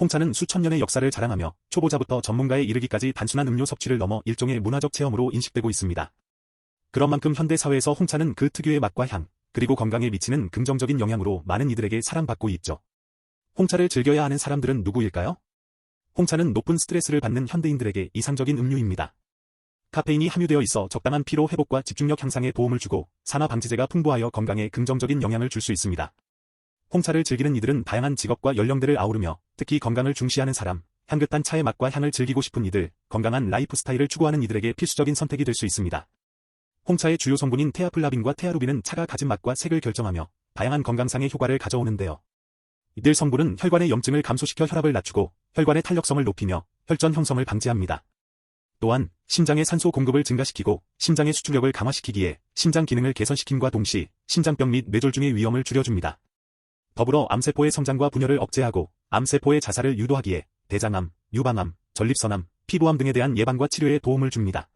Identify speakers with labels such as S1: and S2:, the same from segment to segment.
S1: 홍차는 수천 년의 역사를 자랑하며 초보자부터 전문가에 이르기까지 단순한 음료 섭취를 넘어 일종의 문화적 체험으로 인식되고 있습니다. 그런 만큼 현대 사회에서 홍차는 그 특유의 맛과 향, 그리고 건강에 미치는 긍정적인 영향으로 많은 이들에게 사랑받고 있죠. 홍차를 즐겨야 하는 사람들은 누구일까요? 홍차는 높은 스트레스를 받는 현대인들에게 이상적인 음료입니다. 카페인이 함유되어 있어 적당한 피로 회복과 집중력 향상에 도움을 주고 산화 방지제가 풍부하여 건강에 긍정적인 영향을 줄 수 있습니다. 홍차를 즐기는 이들은 다양한 직업과 연령대를 아우르며 특히 건강을 중시하는 사람, 향긋한 차의 맛과 향을 즐기고 싶은 이들, 건강한 라이프 스타일을 추구하는 이들에게 필수적인 선택이 될 수 있습니다. 홍차의 주요 성분인 테아플라빈과 테아루빈은 차가 가진 맛과 색을 결정하며 다양한 건강상의 효과를 가져오는데요. 이들 성분은 혈관의 염증을 감소시켜 혈압을 낮추고 혈관의 탄력성을 높이며 혈전 형성을 방지합니다. 또한 심장의 산소 공급을 증가시키고 심장의 수축력을 강화시키기에 심장 기능을 개선시킴과 동시 심장병 및 뇌졸중의 위험을 줄여줍니다. 더불어 암세포의 성장과 분열을 억제하고 암세포의 자살을 유도하기에 대장암, 유방암, 전립선암, 피부암 등에 대한 예방과 치료에 도움을 줍니다.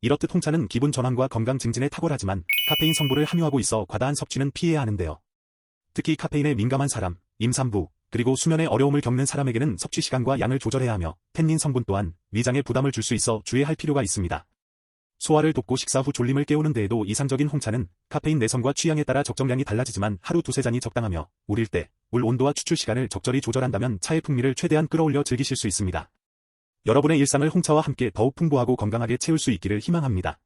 S1: 이렇듯 홍차는 기분 전환과 건강 증진에 탁월하지만 카페인 성분을 함유하고 있어 과다한 섭취는 피해야 하는데요. 특히 카페인에 민감한 사람, 임산부, 그리고 수면에 어려움을 겪는 사람에게는 섭취 시간과 양을 조절해야 하며 텐닌 성분 또한 위장에 부담을 줄 수 있어 주의할 필요가 있습니다. 소화를 돕고 식사 후 졸림을 깨우는 데에도 이상적인 홍차는 카페인 내성과 취향에 따라 적정량이 달라지지만 하루 두세 잔이 적당하며 우릴 때 물 온도와 추출 시간을 적절히 조절한다면 차의 풍미를 최대한 끌어올려 즐기실 수 있습니다. 여러분의 일상을 홍차와 함께 더욱 풍부하고 건강하게 채울 수 있기를 희망합니다.